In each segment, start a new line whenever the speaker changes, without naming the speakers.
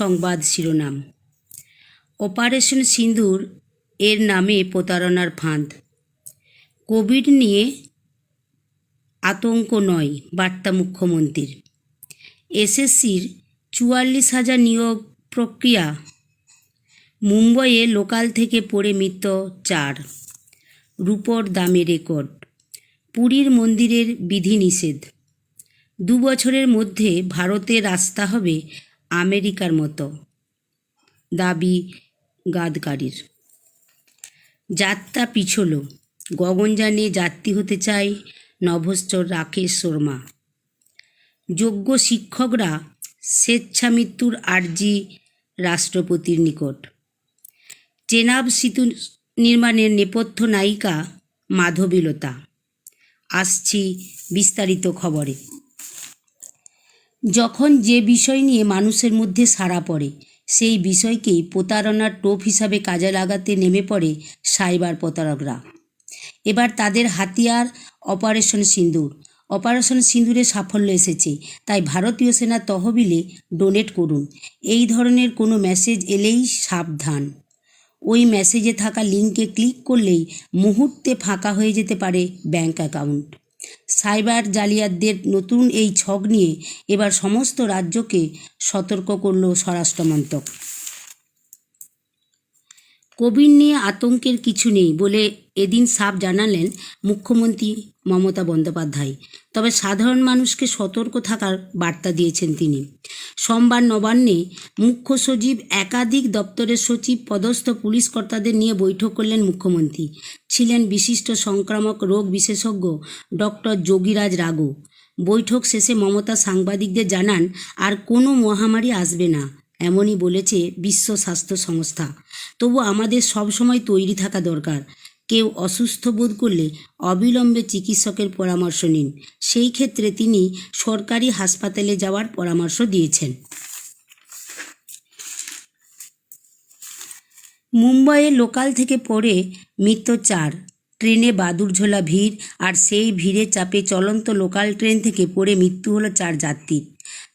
সংবাদ শিরোনাম। অপারেশন সিন্দুর এর নামে প্রতারণার ফাঁদ। কোভিড নিয়ে আতঙ্ক নয়, বার্তা মুখ্যমন্ত্রীর। এসএসসির চুয়াল্লিশ হাজার নিয়োগ প্রক্রিয়া। মুম্বইয়ে লোকাল থেকে পড়ে মৃত চার। রূপর দামে রেকর্ড। পুরীর মন্দিরের বিধিনিষেধ। দু বছরের মধ্যে ভারতে রাস্তা হবে আমেরিকার মতো। দাবি গাদকারীর যাত্রা পিছল। গগনযানে যাত্রী হতে চায় নভশ্চর রাকেশ শর্মা। যোগ্য শিক্ষকরা স্বেচ্ছামৃত্যুর আর্জি রাষ্ট্রপতির নিকট। চেনাব সেতু নির্মাণের নেপথ্য নায়িকা মাধবীলতা। আসছি বিস্তারিত খবরে। যখন যে বিষয় নিয়ে মানুষের মধ্যে সাড়া পড়ে, সেই বিষয়কেই প্রতারণার টোপ হিসাবে কাজে লাগাতে নেমে পড়ে সাইবার প্রতারকরা। এবার তাদের হাতিয়ার অপারেশন সিন্দুর। অপারেশন সিন্দুরে সাফল্য এসেছে, তাই ভারতীয় সেনা তহবিলে ডোনেট করুন। এই ধরনের কোনো মেসেজ এলেই সাবধান। ওই মেসেজে থাকা লিঙ্কে ক্লিক করলেই মুহূর্তে ফাঁকা হয়ে যেতে পারে ব্যাঙ্ক অ্যাকাউন্ট। সাইবার জালিয়াতদের নতুন এই ছক নিয়ে এবার সমস্ত রাজ্যকে সতর্ক করল স্বরাষ্ট্রমন্ত্রক। কোভিড নিয়ে আতঙ্কের কিছু নেই বলে এদিন সাফ জানালেন মুখ্যমন্ত্রী মমতা বন্দ্যোপাধ্যায়। তবে সাধারণ মানুষকে সতর্ক থাকার বার্তা দিয়েছেন তিনি। সোমবার নবান্নে মুখ্য সচিব, একাধিক দপ্তরের সচিব, পদস্থ পুলিশ কর্তাদের নিয়ে বৈঠক করলেন মুখ্যমন্ত্রী। ছিলেন বিশিষ্ট সংক্রামক রোগ বিশেষজ্ঞ ডক্টর যোগীরাজ রাগু। বৈঠক শেষে মমতা সাংবাদিকদের জানান, আর কোনো মহামারী আসবে না। এমনই বলেছে বিশ্ব স্বাস্থ্য সংস্থা। তবু আমাদের সবসময় তৈরি থাকা দরকার। কেউ অসুস্থ বোধ করলে অবিলম্বে চিকিৎসকের পরামর্শ নিন। সেই ক্ষেত্রে তিনি সরকারি হাসপাতালে যাওয়ার পরামর্শ দিয়েছেন। মুম্বাইয়ে লোকাল থেকে পড়ে মৃত চার। ট্রেনে বাদুরঝোলা ভিড় আর সেই ভিড়ে চাপে চলন্ত লোকাল ট্রেন থেকে পড়ে মৃত্যু হলো চার যাত্রীর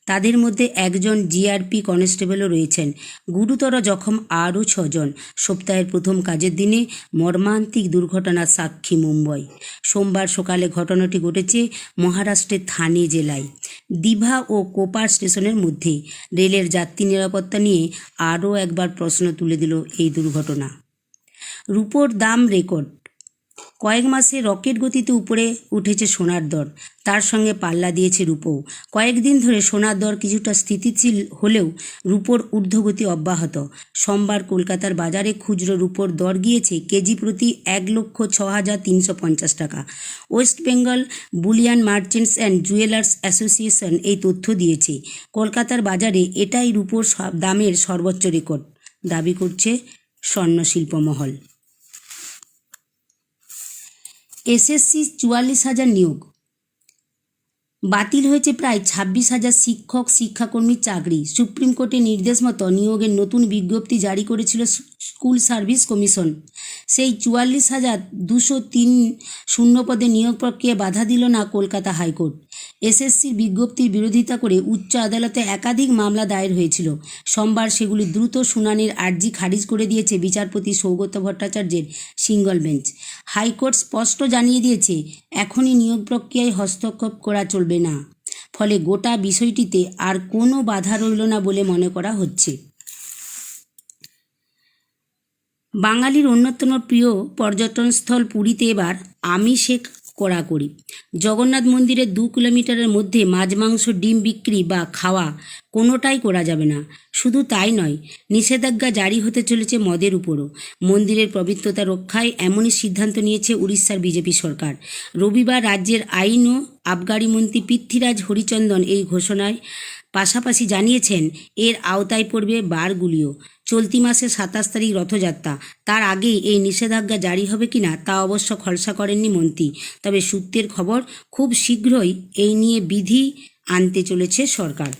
তাদের মধ্যে একজন জিআরপি কনস্টেবলও রয়েছেন। গুরুতর জখম আরও ছজন। সপ্তাহের প্রথম কাজের দিনে মর্মান্তিক দুর্ঘটনার সাক্ষী মুম্বই। সোমবার সকালে ঘটনাটি ঘটেছে মহারাষ্ট্রের থানে জেলায়। দিভা ও কোপার স্টেশনের মধ্যে। রেলের যাত্রী নিরাপত্তা নিয়ে আরও একবার প্রশ্ন তুলে দিল এই দুর্ঘটনা। রুপোর দাম রেকর্ড। কয়েক মাসে রকেট গতিতে উপরে উঠেছে সোনার দর। তার সঙ্গে পাল্লা দিয়েছে রূপও কয়েকদিন ধরে সোনার দর কিছুটা স্থিতিশীল হলেও রূপোর ঊর্ধ্বগতি অব্যাহত। সোমবার কলকাতার বাজারে খুচরো রূপোর দর গিয়েছে কেজি প্রতি এক লক্ষ ছ হাজার তিনশো পঞ্চাশ টাকা। West Bengal bullion merchants and jewellers association এই তথ্য দিয়েছে। কলকাতার বাজারে এটাই রূপোর দামের সর্বোচ্চ রেকর্ড। দাবি করছে স্বর্ণশিল্প মহল এসএসসি চুয়াল্লিশ হাজার নিয়োগ। বাতিল হয়েছে প্রায় ছাব্বিশ হাজার শিক্ষক শিক্ষাকর্মীর চাকরি। সুপ্রিম কোর্টের নির্দেশ মতো নিয়োগের নতুন বিজ্ঞপ্তি জারি করেছিল স্কুল সার্ভিস কমিশন। সেই চুয়াল্লিশ হাজার দুশো তিন শূন্য পদে নিয়োগ প্রক্রিয়া বাধা দিল না কলকাতা হাইকোর্ট। এসএসসির বিজ্ঞপ্তির বিরোধিতা করে উচ্চ আদালতে একাধিক মামলা দায়ের হয়েছিল। সোমবার সেগুলি দ্রুত শুনানির আর্জি খারিজ করে দিয়েছে বিচারপতি সৌগত ভট্টাচার্যের সিঙ্গল বেঞ্চ। হাইকোর্ট স্পষ্ট জানিয়ে দিয়েছে, এখনই নিয়োগ প্রক্রিয়ায় হস্তক্ষেপ করা চলবে না। ফলে গোটা বিষয়টিতে আর কোনো বাধা রইল না বলে মনে করা হচ্ছে। বাঙালির অন্যতম প্রিয় পর্যটনস্থল পুরীতে এবার আমিষে কড়াকড়ি। জগন্নাথ মন্দিরের দু কিলোমিটারের মধ্যে মাছ, মাংস, ডিম বিক্রি বা খাওয়া কোনোটাই করা যাবে না। শুধু তাই নয়, নিষেধাজ্ঞা জারি হতে চলেছে মদের উপরও। মন্দিরের পবিত্রতা রক্ষায় এমনই সিদ্ধান্ত নিয়েছে উড়িষ্যার বিজেপি সরকার। রবিবার রাজ্যের আইন ও আবগারি মন্ত্রী পৃথ্বীরাজ হরিচন্দন এই ঘোষণায় পাশাপাশি জানিয়েছেন, এর আওতায় পড়বে বারগুলিও। চলতি মাসে সাতাশ তারিখ রথযাত্রা। তার আগেই এই নিষেধাজ্ঞা জারি হবে কিনা তা অবশ্য খলসা করেননি মন্ত্রী। তবে সূত্রের খবর, খুব শীঘ্রই এই নিয়ে বিধি আনতে চলেছে সরকার।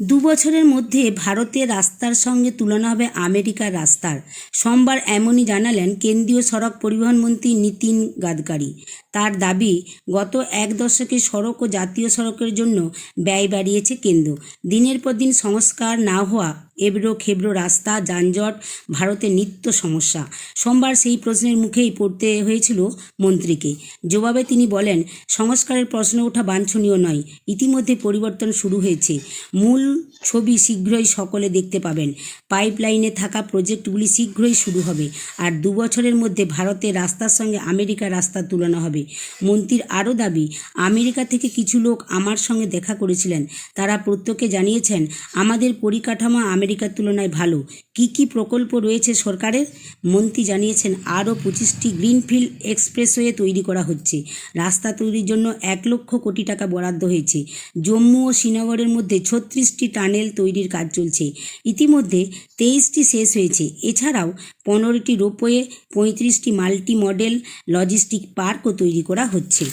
দু বছরের মধ্যে ভারতের রাস্তার সঙ্গে তুলনা হবে আমেরিকার রাস্তার। সোমবার এমনই জানালেন কেন্দ্রীয় সড়ক পরিবহন মন্ত্রী নীতিন গাদকারী তার দাবি, গত এক দশকে সড়ক ও জাতীয় সড়কের জন্য ব্যয় বাড়িয়েছে কেন্দ্র। দিনের পর দিন সংস্কার না হওয়া এবড়ো খেবড়ো রাস্তা, যানজট ভারতের নিত্য সমস্যা। সোমবার সেই প্রশ্নের মুখেই পড়তে হয়েছিল মন্ত্রীকে। জবাবে তিনি বলেন, সংস্কারের প্রশ্ন ওঠা বাঞ্ছনীয় নয়, ইতিমধ্যে পরিবর্তন শুরু হয়েছে। মূল ছবি শীঘ্রই সকলে দেখতে পাবেন। পাইপলাইনে থাকা প্রজেক্টগুলি শীঘ্রই শুরু হবে আর দু বছরের মধ্যে ভারতের রাস্তার সঙ্গে আমেরিকার রাস্তার তুলনা হবে। মন্ত্রীর আরও দাবি, আমেরিকা থেকে কিছু লোক আমার সঙ্গে দেখা করেছিলেন। তারা প্রত্যেকে জানিয়েছেন, আমাদের পরিকাঠামো আমেরিকার তুলনায় ভালো। কি কি প্রকল্প রয়েছে সরকারের? মন্ত্রী জানিয়েছেন, আরও পঁচিশটি গ্রিনফিল্ড এক্সপ্রেসওয়ে তৈরি করা হচ্ছে। রাস্তা তৈরির জন্য এক লক্ষ কোটি টাকা বরাদ্দ হয়েছে। জম্মু ও শ্রীনগরের মধ্যে ছত্রিশটি টানেল তৈরির কাজ চলছে। ইতিমধ্যে তেইশটি শেষ হয়েছে। এছাড়াও পনেরোটি রোপওয়ে, পঁয়ত্রিশটি মাল্টি মডেল লজিস্টিক পার্কও তৈরি করা হচ্ছে।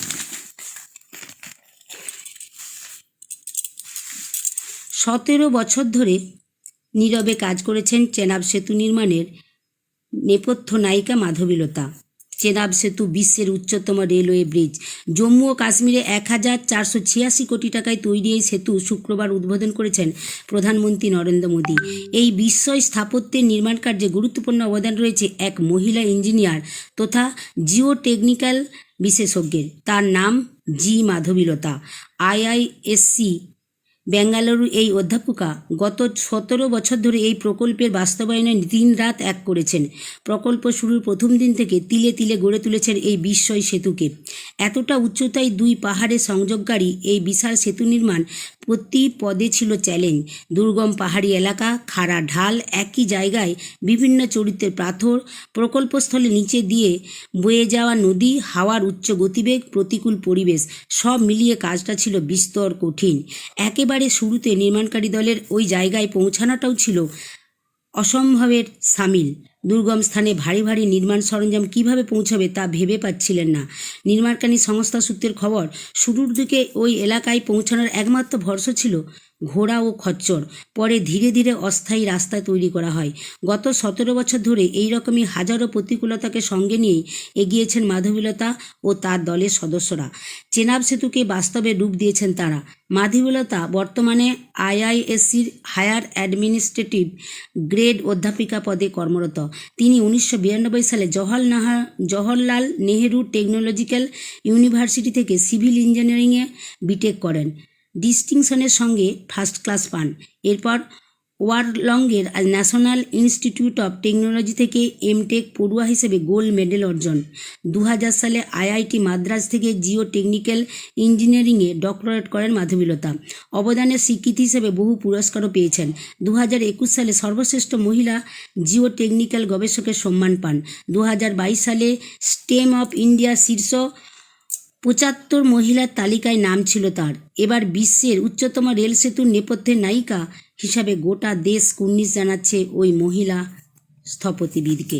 সতেরো বছর ধরে নীরবে কাজ করেছেন চেনাব সেতু নির্মাণের নেপথ্য নায়িকা মাধবীলতা। চেনাব সেতু বিশ্বের উচ্চতম রেলওয়ে ব্রিজ। জম্মু ও কাশ্মীরে এক হাজার চারশো ছিয়াশি কোটি টাকায় তৈরি এই সেতু শুক্রবার উদ্বোধন করেছেন প্রধানমন্ত্রী নরেন্দ্র মোদী। এই বিস্ময় স্থাপত্যের নির্মাণ কার্যে গুরুত্বপূর্ণ অবদান রয়েছে এক মহিলা ইঞ্জিনিয়ার তথা জিও টেকনিক্যাল বিশেষজ্ঞের। তার নাম জি মাধবীলতা। আইআইএসসি বেঙ্গালুরু এই অধ্যাপিকা গত সতেরো বছর ধরে এই প্রকল্পের বাস্তবায়নে দিন রাত এক করেছেন। প্রকল্প শুরুর প্রথম দিন থেকে তিলে তিলে গড়ে তুলেছেন এই বিস্ময় সেতুকে। এতটা উচ্চতায় দুই পাহাড়ের সংযোগকারী এই বিশাল সেতু নির্মাণ প্রতি পদে ছিল চ্যালেঞ্জ। দুর্গম পাহাড়ি এলাকা, খাড়া ঢাল, একই জায়গায় বিভিন্ন চরিত্রের পাথর, প্রকল্পস্থলে নিচে দিয়ে বয়ে যাওয়া নদী, হাওয়ার উচ্চ গতিবেগ, প্রতিকূল পরিবেশ, সব মিলিয়ে কাজটা ছিল বিস্তর কঠিন। একেবারে শুরুতে নির্মাণকারী দলের ওই জায়গায় পৌঁছানোটাও ছিল অসম্ভবের সামিল। দুর্গম স্থানে ভারী ভারী নির্মাণ সরঞ্জাম কীভাবে পৌঁছাবে তা ভেবে পাচ্ছিলেন না। নির্মাণকারী সংস্থা সূত্রের খবর, শুরুর দিকে ওই এলাকায় পৌঁছানোর একমাত্র ভরসা ছিল ঘোড়া ও খচ্চর। পরে ধীরে ধীরে অস্থায়ী রাস্তা তৈরি করা হয়। গত সতেরো বছর ধরে এই রকমই হাজারো প্রতিকূলতাকে সঙ্গে নিয়ে এগিয়েছেন মাধবীলতা ও তার দলের সদস্যরা। চেনাব সেতুকে বাস্তবে রূপ দিয়েছেন তারা। মাধবীলতা বর্তমানে আইআইএসসির হায়ার অ্যাডমিনিস্ট্রেটিভ গ্রেড অধ্যাপিকা পদে কর্মরত। তিনি উনিশশো বিরানব্বই সালে জওহর নাহা, জওহরলাল নেহেরু টেকনোলজিক্যাল ইউনিভার্সিটি থেকে সিভিল ইঞ্জিনিয়ারিংয়ে বিটেক করেন। ডিস্টিংশনের সঙ্গে ফার্স্ট ক্লাস পান। এরপর ওয়ারলংয়ের ন্যাশনাল ইনস্টিটিউট অফ টেকনোলজি থেকে এমটেক পড়ুয়া হিসেবে গোল্ড মেডেল অর্জন। দু হাজার সালে আইআইটি মাদ্রাজ থেকে জিও টেকনিক্যাল ইঞ্জিনিয়ারিংয়ে ডক্টরেট করেন মাধবীলতা। অবদানের স্বীকৃতি হিসেবে বহু পুরস্কারও পেয়েছেন। দু হাজার একুশ সালে সর্বশ্রেষ্ঠ মহিলা জিও টেকনিক্যাল গবেষকের সম্মান পান। দু হাজার বাইশ সালে স্টেম অফ ইন্ডিয়া শীর্ষ পঁচাত্তর মহিলার তালিকায় নাম ছিল তার। এবার বিশ্বের উচ্চতম রেল সেতুর নেপথ্যের নায়িকা হিসাবে গোটা দেশ কুর্নিশ জানাচ্ছে ওই মহিলা স্থপতিবিদকে।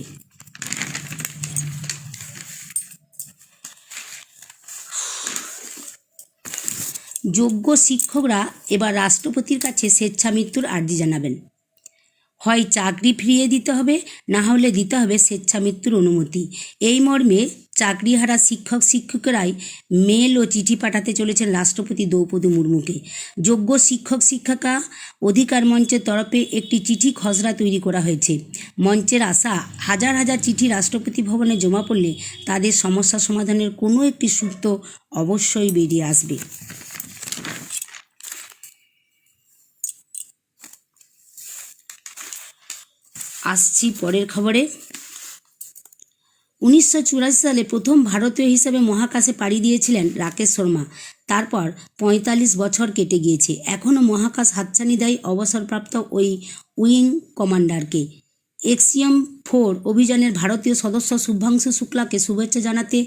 যোগ্য শিক্ষকরা এবার রাষ্ট্রপতির কাছে স্বেচ্ছা মৃত্যুর আর্জি জানাবেন। হয় চাকরি ফিরিয়ে দিতে হবে, না হলে দিতে হবে স্বেচ্ছা মৃত্যুর অনুমতি। এই মর্মে চাকরিহারা শিক্ষক, শিক্ষকেরাই মেল ও চিঠি পাঠাতে চলেছেন রাষ্ট্রপতি দ্রৌপদী মুর্মুকে। যোগ্য শিক্ষক, শিক্ষিকা অধিকার মঞ্চের তরফে একটি চিঠি খসড়া তৈরি করা হয়েছে। মঞ্চের আশা, হাজার হাজার চিঠি রাষ্ট্রপতি ভবনে জমা পড়লে তাদের সমস্যা সমাধানের কোনো একটি সূত্র অবশ্যই বেরিয়ে আসবে। আসছি পরের খবরে। উনিশশো চুরাশি সালে প্রথম ভারতীয় হিসেবে মহাকাশে পাড়ি দিয়েছিলেন রাকেশ শর্মা। তারপর পঁয়তাল্লিশ বছর কেটে গিয়েছে। এখনও মহাকাশ হাতছানি দেয় অবসরপ্রাপ্ত ওই উইং কমান্ডারকে। এক্সিয়াম ফোর অভিযানের ভারতীয় সদস্য শুভাংশু শুক্লাকে শুভেচ্ছা জানাতে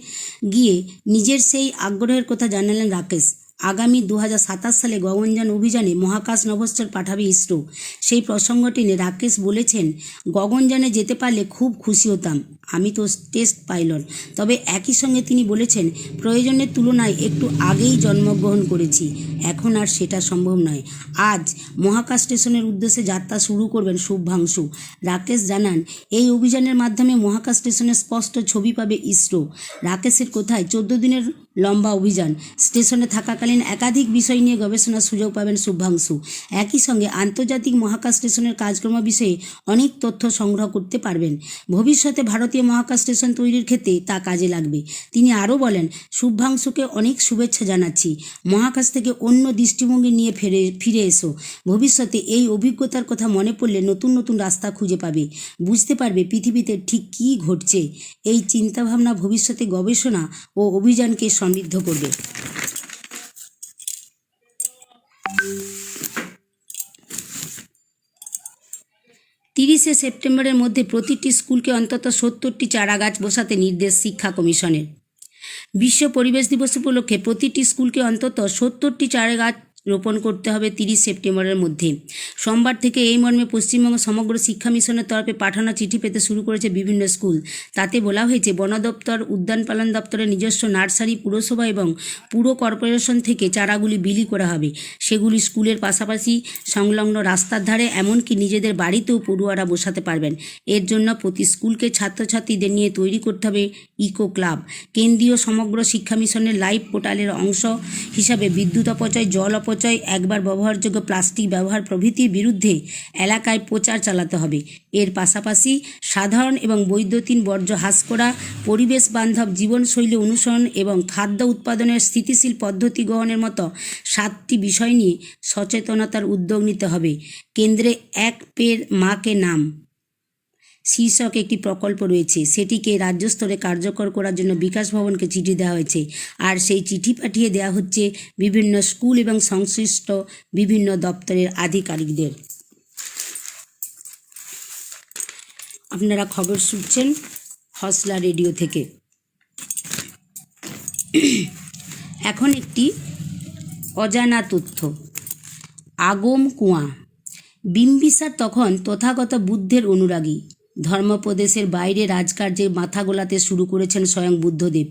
গিয়ে নিজের সেই আগ্রহের কথা জানালেন রাকেশ। আগামী দু হাজার সাতাশ সালে গগনযান অভিযানে মহাকাশ নভশ্চর পাঠাবে ইসরো। সেই প্রসঙ্গটি নিয়ে রাকেশ বলেছেন, গগনযানে যেতে পারলে খুব খুশি হতাম। আমি তো টেস্ট পাইলট। তবে একই সঙ্গে তিনি বলেছেন, প্রয়োজনের তুলনায় একটু আগেই জন্মগ্রহণ করেছি। এখন আর সেটা সম্ভব নয়। আজ মহাকাশ স্টেশনের উদ্দেশ্যে যাত্রা শুরু করবেন শুভাংশু। রাকেশ জানান, এই অভিযানের মাধ্যমে মহাকাশ স্টেশনের স্পষ্ট ছবি পাবে ইসরো। রাকেশের কোথায় চোদ্দ দিনের লম্বা অভিযান। স্টেশনে থাকাকালীন একাধিক বিষয় নিয়ে গবেষণার সুযোগ পাবেন শুভাংশু। একই সঙ্গে আন্তর্জাতিক মহাকাশ স্টেশনের কাজকর্ম বিষয়ে অনেক তথ্য সংগ্রহ করতে পারবেন। ভবিষ্যতে ভারতীয় মহাকাশ স্টেশন তৈরির ক্ষেত্রে তা কাজে লাগবে। তিনি আরও বলেন, শুভাংশুকে অনেক শুভেচ্ছা জানাচ্ছি। মহাকাশ থেকে অন্য দৃষ্টিভঙ্গি নিয়ে ফিরে ফিরে এসো। ভবিষ্যতে এই অভিজ্ঞতার কথা মনে পড়লে নতুন নতুন রাস্তা খুঁজে পাবে। বুঝতে পারবে পৃথিবীতে ঠিক কী ঘটছে। এই চিন্তাভাবনা ভবিষ্যতে গবেষণা ও অভিযানকে সমৃদ্ধ করবে। তিরিশে সেপ্টেম্বরের মধ্যে প্রতিটি স্কুলকে অন্তত সত্তরটি চারা গাছ বসাতে নির্দেশ শিক্ষা কমিশনের। বিশ্ব পরিবেশ দিবস উপলক্ষে প্রতিটি স্কুলকে অন্তত সত্তরটি চারা গাছ রোপণ করতে হবে তিরিশ সেপ্টেম্বরের মধ্যে। সোমবার থেকে এই মর্মে পশ্চিমবঙ্গ সমগ্র শিক্ষা মিশনের তরফে পাঠানো চিঠি পেতে শুরু করেছে বিভিন্ন স্কুল। তাতে বলা হয়েছে, বন দপ্তর, উদ্যান পালন দপ্তরের নিজস্ব নার্সারি, পুরসভা এবং পুর কর্পোরেশন থেকে চারাগুলি বিলি করা হবে। সেগুলি স্কুলের পাশাপাশি সংলগ্ন রাস্তার ধারে, এমনকি নিজেদের বাড়িতেও পড়ুয়ারা বসাতে পারবেন। এর জন্য প্রতি স্কুলকে ছাত্রছাত্রীদের নিয়ে তৈরি করতে হবে ইকো ক্লাব। কেন্দ্রীয় সমগ্র শিক্ষা মিশনের লাইভ পোর্টালের অংশ হিসাবে বিদ্যুৎ অপচয়, জল অপচয় একবার ব্যবহারযোগ্য প্লাস্টিক ব্যবহার প্রভৃতির বিরুদ্ধে এলাকায় প্রচার চালাতে হবে। এর পাশাপাশি সাধারণ এবং বৈদ্যুতিন বর্জ্য হ্রাস করা পরিবেশ বান্ধব জীবনশৈলী অনুসরণ এবং খাদ্য উৎপাদনের স্থিতিশীল পদ্ধতি গ্রহণের মতো সাতটি বিষয় নিয়ে সচেতনতার উদ্যোগ নিতে হবে। কেন্দ্রে এক পের মাকে নাম। শীর্ষক একটি প্রকল্প রয়েছে। সেটিকে রাজ্য স্তরে কার্যকর করার জন্য বিকাশ ভবনকে চিঠি দেওয়া হয়েছে। আর সেই চিঠি পাঠিয়ে দেওয়া হচ্ছে বিভিন্ন স্কুল এবং সংশ্লিষ্ট বিভিন্ন দপ্তরের আধিকারিকদের। আপনারা খবর শুনছেন হসলা রেডিও থেকে। এখন একটি অজানা তথ্য। আগম কুয়া বিম্বিসার তখন তথাগত বুদ্ধের অনুরাগী। ধর্মপ্রদেশের বাইরে রাজকার্যে মাথা গোলাতে শুরু করেছেন স্বয়ং বুদ্ধদেব।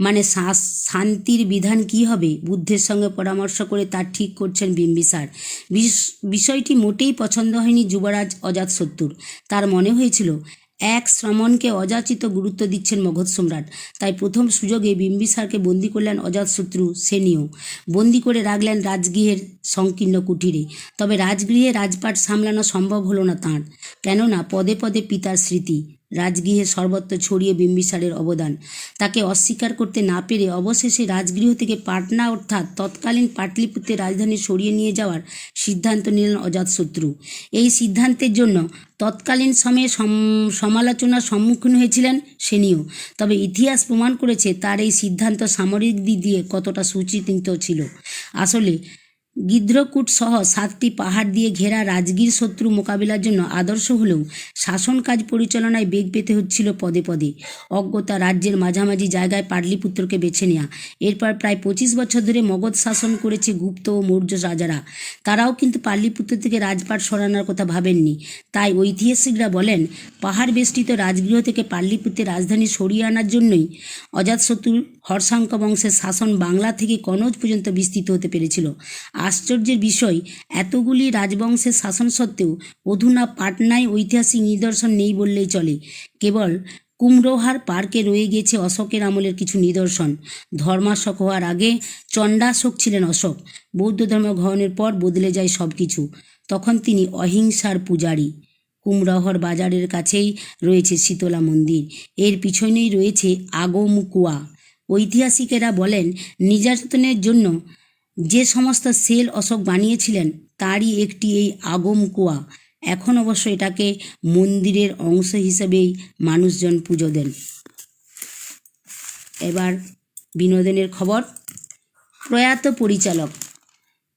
মানে শান্তির বিধান কি হবে? বুদ্ধের সঙ্গে পরামর্শ করে তার ঠিক করছেন বিম্বিসার বিষ- বিষয়টি মোটেই পছন্দ হয়নি যুবরাজ অজাতশত্রুর তার মনে হয়েছিল এক শ্রমণকে অযাচিত গুরুত্ব দিচ্ছেন মগধ সম্রাট। তাই প্রথম সুযোগে বিম্বিসারকে বন্দি করলেন অজাতশত্রু সেনিও। বন্দি করে রাখলেন রাজগৃহের সংকীর্ণ কুটিরে। তবে রাজগৃহে রাজপাট সামলানো সম্ভব হলো না তাঁর। কেননা পদে পদে পিতার স্মৃতি। রাজগৃহে সর্বত্র ছড়িয়ে বিম্বিসারের অবদান। তাকে অস্বীকার করতে না পেরে অবশেষে রাজগৃহ থেকে পাটনা অর্থাৎ তৎকালীন পাটলিপুত্রের রাজধানী সরিয়ে নিয়ে যাওয়ার সিদ্ধান্ত নিলেন অজাতশত্রু এই সিদ্ধান্তের জন্য তৎকালীন সময়ে সম- সমালোচনার সম্মুখীন হয়েছিলেন সেনিও। তবে ইতিহাস প্রমাণ করেছে তার এই সিদ্ধান্ত সামরিক দিক দিয়ে কতটা সুচিন্তিত ছিল। আসলে গিদ্রকূট সহ সাতটি পাহাড় দিয়ে ঘেরা রাজগীর শত্রু মোকাবিলার জন্য আদর্শ হলেও শাসন কাজ পরিচালনায় বেগ পেতে হচ্ছিল পদে পদে। অজ্ঞতা রাজ্যের মাঝামাঝি জায়গায় পাটলিপুত্রকে বেছে নেওয়া এরপর প্রায় পঁচিশ বছর ধরে মগধ শাসন করেছে গুপ্ত ও মৌর্য রাজারা। তারাও কিন্তু পাটলিপুত্র থেকে রাজপাট সরানোর কথা ভাবেননি। তাই ঐতিহাসিকরা বলেন, পাহাড় বেষ্টিত রাজগৃহ থেকে পাটলিপুত্রের রাজধানী সরিয়ে আনার জন্যই অজাতশত্রু হর্ষাঙ্ক বংশের শাসন বাংলা থেকে কনৌজ পর্যন্ত বিস্তৃত হতে পেরেছিল। আশ্চর্যের বিষয়, এতগুলি রাজবংশের শাসন সত্ত্বেও অধুনা পাটনায় ঐতিহাসিক নিদর্শন নেই বললেই চলে। কেবল কুমরোহার পার্কে রয়ে গেছে অশোকের আমলের কিছু নিদর্শন। ধর্মাশোক হওয়ার আগে চণ্ডাশোক ছিলেন অশোক। বৌদ্ধ ধর্ম গ্রহণের পর বদলে যায় সব কিছু তখন তিনি অহিংসার পূজারী। কুমরহর বাজারের কাছেই রয়েছে শীতলা মন্দির। এর পিছনেই রয়েছে আগম কুয়া ঐতিহাসিকেরা বলেন, নির্যাতনের জন্য যে সমস্ত সেল অশোক বানিয়েছিলেন, তারই একটি এই আগম কুয়া। এখন অবশ্য এটাকে মন্দিরের অংশ হিসেবেই মানুষজন পুজো দেন। এবার বিনোদনের খবর। প্রয়াত পরিচালক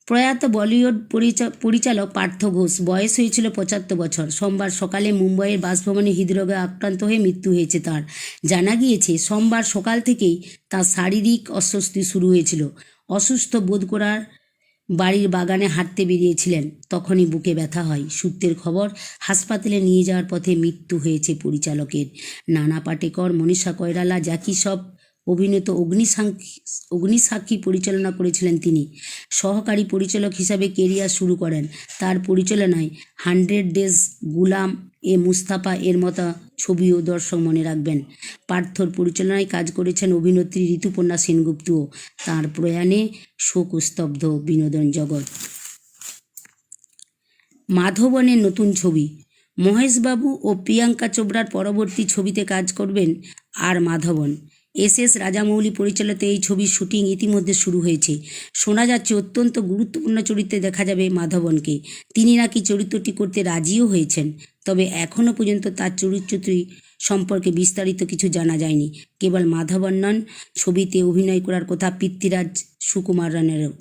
প্রয়াত বলিউড পরিচা- পরিচালক পার্থ ঘোষ, বয়স হয়েছিল পঁচাত্তর বছর। সোমবার সকালে মুম্বাইয়ের বাসভবনে হৃদরোগে আক্রান্ত হয়ে মৃত্যু হয়েছে তার। জানা গিয়েছে, সোমবার সকাল থেকেই তার শারীরিক অস্বস্তি শুরু হয়েছিল। অসুস্থ বোধ করার বাড়ির বাগানে হাঁটতে বেরিয়েছিলেন। তখনই বুকে ব্যথা হয়। সূত্রের খবর, হাসপাতালে নিয়ে যাওয়ার পথে মৃত্যু হয়েছে পরিচালকের। নানা পাটেকর, মনীষা কয়রালা জ্যাকি সব অভিনীত অগ্নিসাক্ষী অগ্নিসাক্ষী পরিচালনা করেছিলেন তিনি। সহকারী পরিচালক হিসাবে কেরিয়ার শুরু করেন। তার পরিচালনায় হান্ড্রেড ডেজ গুলাম এ মুস্তাফা এর মতো ছবিও দর্শক মনে রাখবেন। পার্থর পরিচালনায় কাজ করেছেন অভিনেত্রী ঋতুপর্ণা সেনগুপ্তও। তাঁর প্রয়াণে শোক স্তব্ধ বিনোদন জগৎ। মাধবনের নতুন ছবি, মহেশবাবু ও প্রিয়াঙ্কা চোপড়ার পরবর্তী ছবিতে কাজ করবেন আর মাধবন। এস এস রাজামৌলি পরিচালিত এই ছবির শুটিং ইতিমধ্যে শুরু হয়েছে। শোনা যাচ্ছে অত্যন্ত গুরুত্বপূর্ণ চরিত্রে দেখা যাবে মাধবনকে। তিনি নাকি চরিত্রটি করতে রাজিও হয়েছেন, তবে এখনও পর্যন্ত তার চরিত্রটি সম্পর্কে বিস্তারিত কিছু জানা যায়নি। কেবল মাধবন নন ছবিতে অভিনয় করার কথা পৃথ্বীরাজ সুকুমার রানেরও।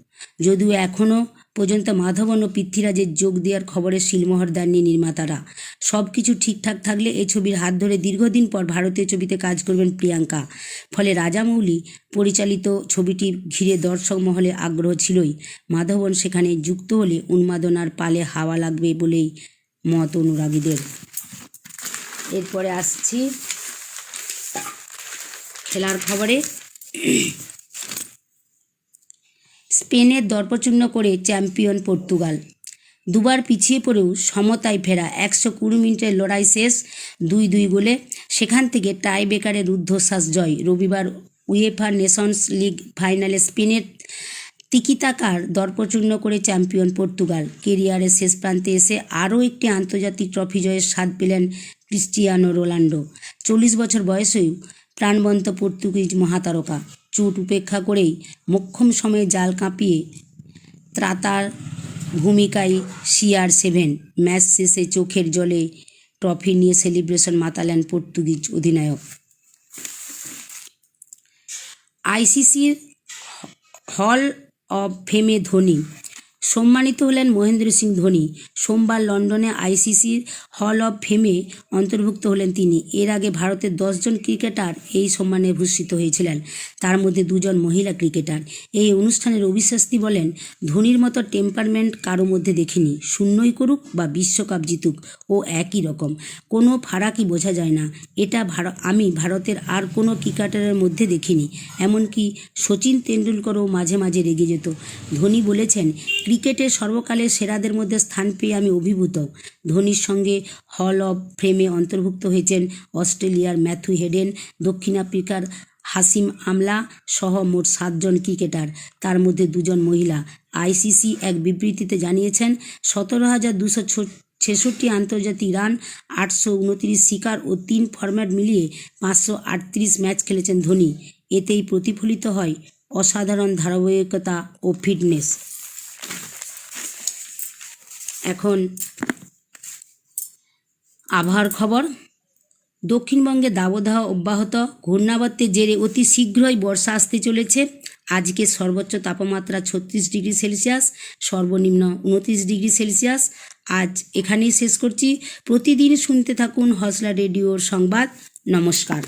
যদিও এখনও পর্যন্ত মাধবন ও পৃথ্বীরাজের যোগ দেওয়ার খবরে শিলমোহর দেননি নির্মাতারা। সব কিছু ঠিকঠাক থাকলে এই ছবির হাত ধরে দীর্ঘদিন পর ভারতীয় ছবিতে কাজ করবেন প্রিয়াঙ্কা। ফলে রাজামৌলি পরিচালিত ছবিটি ঘিরে দর্শক মহলে আগ্রহ ছিলই। মাধবন সেখানে যুক্ত হলে উন্মাদনার পালে হাওয়া লাগবে বলেই মত অনুরাগীদের। এরপরে আসছি খেলার খবরে। স্পেনের দর্পচূর্ণ করে চ্যাম্পিয়ন পর্তুগাল। দুবার পিছিয়ে পড়েও সমতায় ফেরা একশো কুড়ি মিনিটের লড়াই শেষ দুই দুই গোলে। সেখান থেকে টাই বেকারের রুদ্ধশ্বাস জয়। রবিবার উয়েফা নেশনস লিগ ফাইনালে স্পেনের তিকিতাকার দর্পচূর্ণ করে চ্যাম্পিয়ন পর্তুগাল। কেরিয়ারের শেষ প্রান্তে এসে আরও একটি আন্তর্জাতিক ট্রফি জয়ের স্বাদ পেলেন ক্রিস্টিয়ানো রোনাল্ডো চল্লিশ বছর বয়সেও প্রাণবন্ত পর্তুগিজ মহাতারকা। চোট উপেক্ষা করেই মোক্ষম সময়ে জাল কাঁপিয়ে ত্রাতার ভূমিকায় সিআর সেভেন। ম্যাচ শেষে চোখের জলে ট্রফি নিয়ে সেলিব্রেশন মাতালেন পর্তুগিজ অধিনায়ক। আইসিসির হল অব ফেমে ধোনি। সম্মানিত হলেন মহেন্দ্র সিং ধোনি। সোমবার লন্ডনে আইসিসির হল অব ফেমে অন্তর্ভুক্ত হলেন তিনি। এর আগে ভারতের দশজন ক্রিকেটার এই সম্মানে ভূষিত হয়েছিলেন। তার মধ্যে দুজন মহিলা ক্রিকেটার। এই অনুষ্ঠানের অভিশাস্তি বলেন, ধোনির মতো টেম্পারমেন্ট কারও মধ্যে দেখিনি। শূন্যই করুক বা বিশ্বকাপ জিতুক, ও একই রকম। কোনো ফারাকই বোঝা যায় না। এটা আমি ভারতের আর কোনো ক্রিকেটারের মধ্যে দেখিনি। এমনকি সচিন তেন্ডুলকরও মাঝে মাঝে রেগে যেত। ধোনি বলেছেন ক্রিকেটের সর্বকালের সেরাদের মধ্যে স্থান পেয়ে আমি অভিভূত। ধোনির সঙ্গে হল অব ফ্রেমে অন্তর্ভুক্ত হয়েছেন অস্ট্রেলিয়ার ম্যাথু হেডেন, দক্ষিণ আফ্রিকার হাসিম আমলা সহ মোট সাতজন ক্রিকেটার। তার মধ্যে দুজন মহিলা। আইসিসি এক বিবৃতিতে জানিয়েছেন, সতেরো হাজার দুশো ছেষট্টি আন্তর্জাতিক রান, আটশো উনত্রিশ শিকার ও তিন ফরম্যাট মিলিয়ে পাঁচশো আটত্রিশ ম্যাচ খেলেছেন ধোনি। এতেই প্রতিফলিত হয় অসাধারণ ধারাবাহিকতা ও ফিটনেস। এখন আবহাওয়ার খবর। দক্ষিণবঙ্গে দাবদাহ অব্যাহত। ঘূর্ণাবর্তের জেরে অতি শীঘ্রই বর্ষা আসতে চলেছে। আজকে সর্বোচ্চ তাপমাত্রা ছত্রিশ ডিগ্রি সেলসিয়াস, সর্বনিম্ন উনত্রিশ ডিগ্রি সেলসিয়াস। আজ এখানেই শেষ করছি। প্রতিদিন শুনতে থাকুন হসলা রেডিওর সংবাদ। নমস্কার।